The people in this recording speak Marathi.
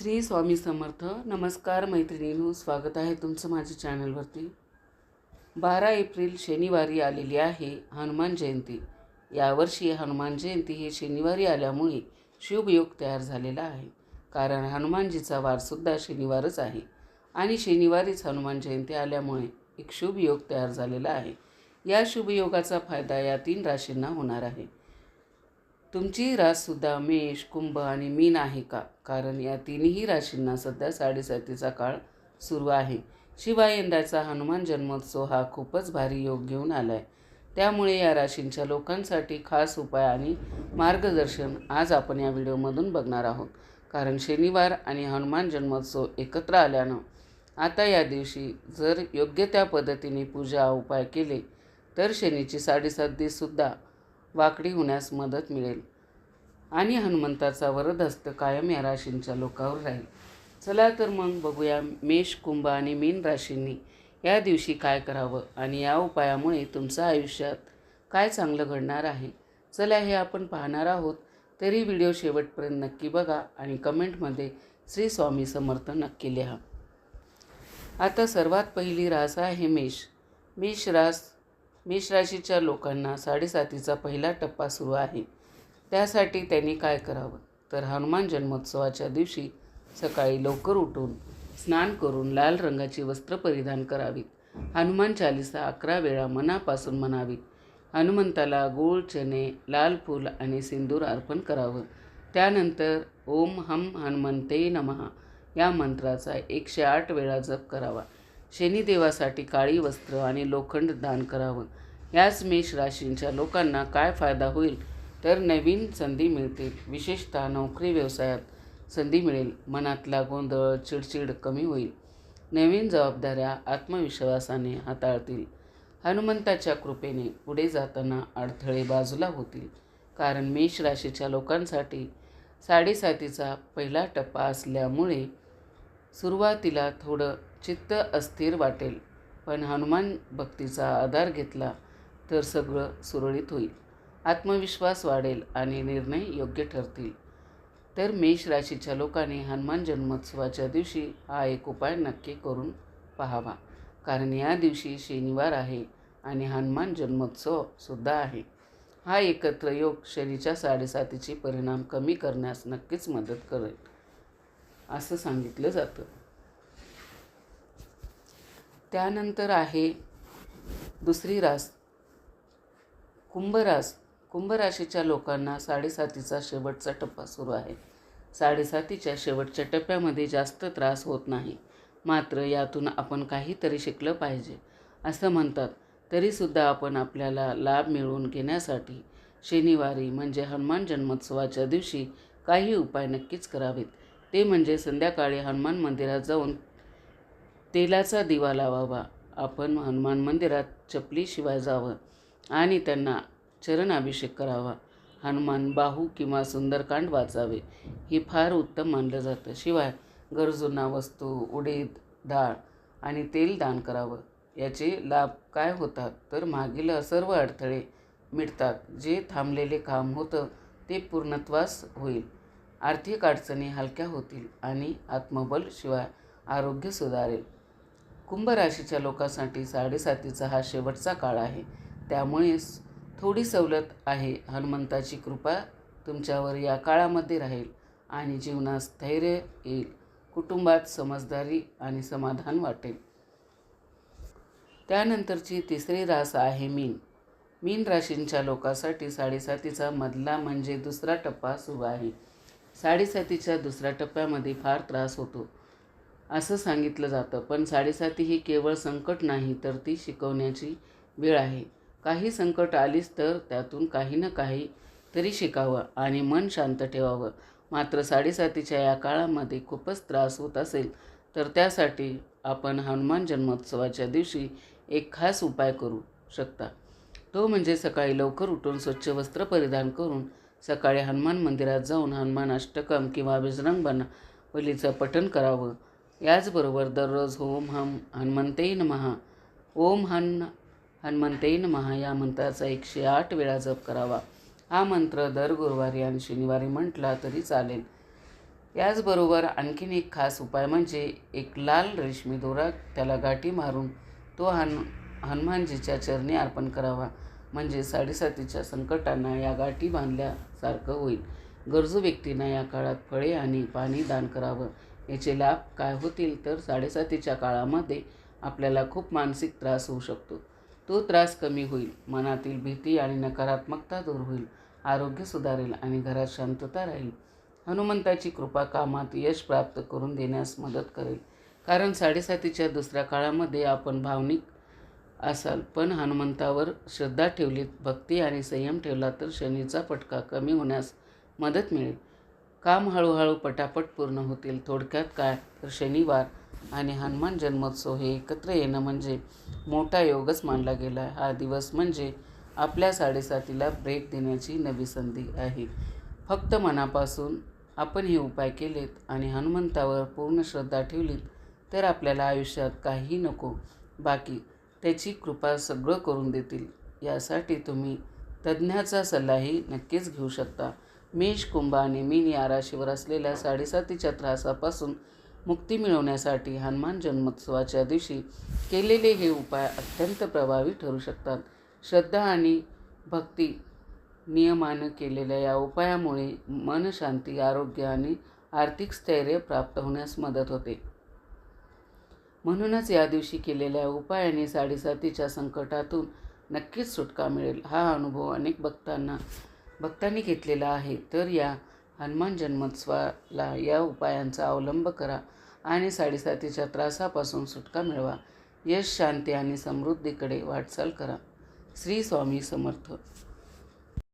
श्री स्वामी समर्थ. नमस्कार मैत्रिणींनो स्वागत आहे तुमचं माझ्या चॅनलवरती. बारा एप्रिल शनिवारी आलेली आहे हनुमान जयंती. यावर्षी हनुमान जयंती ही शनिवारी आल्यामुळे शुभयोग तयार झालेला आहे. कारण हनुमानजीचा वारसुद्धा शनिवारच आहे आणि शनिवारीच हनुमान जयंती आल्यामुळे एक शुभयोग तयार झालेला आहे. या शुभयोगाचा फायदा या तीन राशींना होणार आहे. तुमची राससुद्धा मेष कुंभ आणि मीन आहे का? कारण या तिन्ही राशींना सध्या साडेसातीचा काळ सुरू आहे. शिवाय यंदाचा हनुमान जन्मोत्सव हा खूपच भारी योग घेऊन आला आहे त्यामुळे या राशींच्या लोकांसाठी खास उपाय आणि मार्गदर्शन आज आपण या व्हिडिओमधून बघणार आहोत. कारण शनिवार आणि हनुमान जन्मोत्सव एकत्र आल्यानं आता या दिवशी जर योग्य त्या पद्धतीने पूजा उपाय केले तर शनीची साडेसात दिवससुद्धा वाकडी होण्यास मदत मिळेल. आणि हनुमंताचा वरदहस्त कायम या राशींच्या लोकावर राहील. चला तर मग बघूया मेष कुंभ आणि मीन राशींनी या दिवशी काय करावं आणि या उपायामुळे तुमचं आयुष्यात काय चांगलं घडणार आहे. चला हे आपण पाहणार आहोत. तरी व्हिडिओ शेवटपर्यंत नक्की बघा आणि कमेंटमध्ये श्री स्वामी समर्थ नक्की लिहा. आता सर्वात पहिली रास आहे मेष. मेष रास मेष राशीच्या लोकांना साडेसातीचा पहिला टप्पा सुरू आहे. त्यासाठी त्यांनी काय करावं? तर हनुमान जन्मोत्सवाच्या दिवशी सकाळी लवकर उठून स्नान करून लाल रंगाची वस्त्र परिधान करावीत. हनुमान चालिसा अकरा वेळा मनापासून म्हणावी हनुमंताला गोळ चणे लाल फूल आणि सिंदूर अर्पण करावं. त्यानंतर ओम हम हनुमंते नमहा या मंत्राचा एकशे आठ वेळा जप करावा. शनिदेवासाठी काळी वस्त्र आणि लोखंड दान करावं. याच मेष राशींच्या लोकांना काय फायदा होईल? तर नवीन संधी मिळतील. विशेषतः नोकरी व्यवसायात संधी मिळेल. मनातला गोंधळ चिडचिड कमी होईल. नवीन जबाबदाऱ्या आत्मविश्वासाने हाताळतील. हनुमंताच्या कृपेने पुढे जाताना अडथळे बाजूला होतील. कारण मेष राशीच्या लोकांसाठी साडेसातीचा पहिला टप्पा असल्यामुळे सुरुवातीला थोडं चित्त अस्थिर वाटेल पण हनुमान भक्तीचा आधार घेतला तर सगळं सुरळीत होईल. आत्मविश्वास वाढेल आणि निर्णय योग्य ठरतील. तर मेष राशीच्या लोकांनी हनुमान जन्मोत्सवाच्या दिवशी हा एक उपाय नक्की करून पाहावा. कारण या दिवशी शनिवार आहे आणि हनुमान जन्मोत्सवसुद्धा आहे. हा एकत्र योग शनीच्या साडेसातीचे परिणाम कमी करण्यास नक्कीच मदत करेल. असं सांगितलं जातं. त्यानंतर आहे दुसरी रास. कुंभरास कुंभराशीच्या लोकांना साडेसातीचा शेवटचा टप्पा सुरू आहे. साडेसातीच्या शेवटच्या टप्प्यामध्ये जास्त त्रास होत नाही. मात्र यातून आपण काहीतरी शिकलं पाहिजे. असं म्हणतात तरीसुद्धा आपण आपल्याला लाभ मिळवून घेण्यासाठी शनिवारी म्हणजे हनुमान जन्मोत्सवाच्या दिवशी काही उपाय नक्कीच करावेत. ते म्हणजे संध्याकाळी हनुमान मंदिरात जाऊन तेलाचा दिवा लावावा. आपण हनुमान मंदिरात चपलीशिवाय जावं आणि त्यांना चरणाभिषेक करावा. हनुमान बाहू किंवा सुंदरकांड वाचावे हे फार उत्तम मानलं जातं. शिवाय गरजूंना वस्तू उडीद डाळ आणि तेल दान करावं. याचे लाभ काय होतात? तर मागील सर्व अडथळे मिटतात. जे थांबलेले काम होतं ते पूर्णत्वास होईल. आर्थिक अडचणी हलक्या होतील आणि आत्मबल शिवाय आरोग्य सुधारेल. कुंभ राशीच्या लोकांसाठी साडेसातीचा हा शेवटचा काळ आहे. त्यामुळे थोडी सवलत आहे. हनुमंताची कृपा तुमच्यावर या काळामध्ये राहील आणि जीवनात स्थैर्य येईल. कुटुंबात समजदारी आणि समाधान वाटेल. त्यानंतरची तिसरी रास आहे मीन. मीन राशींच्या लोकांसाठी साडेसातीचा मधला म्हणजे दुसरा टप्पा सुरू आहे. साडेसातीच्या दुसऱ्या टप्प्यामध्ये फार त्रास होतो. असं सांगितलं जातं पण साडेसाती ही केवळ संकट नाही तर ती शिकवण्याची वेळ आहे. काही संकट आलीच तर त्यातून काही ना काही तरी शिकावं आणि मन शांत ठेवावं. मात्र साडेसातीच्या या काळामध्ये खूपच त्रास होत असेल तर त्यासाठी आपण हनुमान जन्मोत्सवाच्या दिवशी एक खास उपाय करू शकता. तो म्हणजे सकाळी लवकर उठून स्वच्छ वस्त्र परिधान करून सकाळी हनुमान मंदिरात जाऊन हनुमान अष्टकम किंवा बजरंग बलीचं पठण करावं. याचबरोबर दररोज ओम हम हनुमंते नमहा ओम हन हनुमंते नमहा या मंत्राचा एकशे आठ वेळा जप करावा. हा मंत्र दर गुरुवारी आणि शनिवारी म्हटला तरी चालेल. याचबरोबर आणखीन एक खास उपाय म्हणजे एक लाल रेशमी दोरा त्याला गाठी मारून तो हन हनुमानजीच्या चरणी अर्पण करावा. म्हणजे साडेसातीच्या संकटांना या गाठी बांधल्यासारखं होईल. गरजू व्यक्तींना या काळात फळे आणि पाणी दान करावं. याचे लाभ काय होतील तर साडेसातीच्या काळामध्ये आपल्याला खूप मानसिक त्रास होऊ शकतो. तो त्रास कमी होईल. मनातील भीती आणि नकारात्मकता दूर होईल. आरोग्य सुधारेल आणि घरात शांतता राहील. हनुमंताची कृपा कामात यश प्राप्त करून देण्यास मदत करेल. कारण साडेसातीच्या दुसऱ्या काळामध्ये आपण भावनिक असाल. पण हनुमंतावर श्रद्धा ठेवलीत भक्ती आणि संयम ठेवला तर शनीचा फटका कमी होण्यास मदत मिळेल. काम हळूहळू पटापट पूर्ण होतील. थोडक्यात काय? तर शनिवार आणि हनुमान जन्मोत्सव हे एकत्र येणं म्हणजे मोठा योगच मानला गेला. आहे हा दिवस म्हणजे आपल्या साडेसातीला ब्रेक देण्याची नवी संधी आहे. फक्त मनापासून आपण हे उपाय केलेत आणि हनुमंतावर पूर्ण श्रद्धा ठेवलीत तर आपल्याला आयुष्यात काही नको. बाकी त्याची कृपा सगळं करून देतील. यासाठी तुम्ही तज्ज्ञाचा सल्लाही नक्कीच घेऊ शकता. मेष कुंभ आणि मीन या राशीवर असलेल्या साडेसातीच्या त्रासापासून मुक्ती मिळवण्यासाठी हनुमान जन्मोत्सवाच्या दिवशी केलेले हे उपाय अत्यंत प्रभावी ठरू शकतात. श्रद्धा आणि भक्ती नियमानं केलेल्या या उपायामुळे मनशांती आरोग्य आणि आर्थिक स्थैर्य प्राप्त होण्यास मदत होते. म्हणूनच या दिवशी केलेल्या उपायाने साडेसातीच्या संकटातून नक्कीच सुटका मिळेल हा अनुभव अनेक भक्तांना भक्तांनी घेतलेला आहे. तर या हनुमान जन्मोत्सवाला या उपायांचा अवलंब करा आणि साडेसातीच्या त्रासापासून सुटका मिळवा. यश शांती आणि समृद्धीकडे वाटचाल करा. श्री स्वामी समर्थ.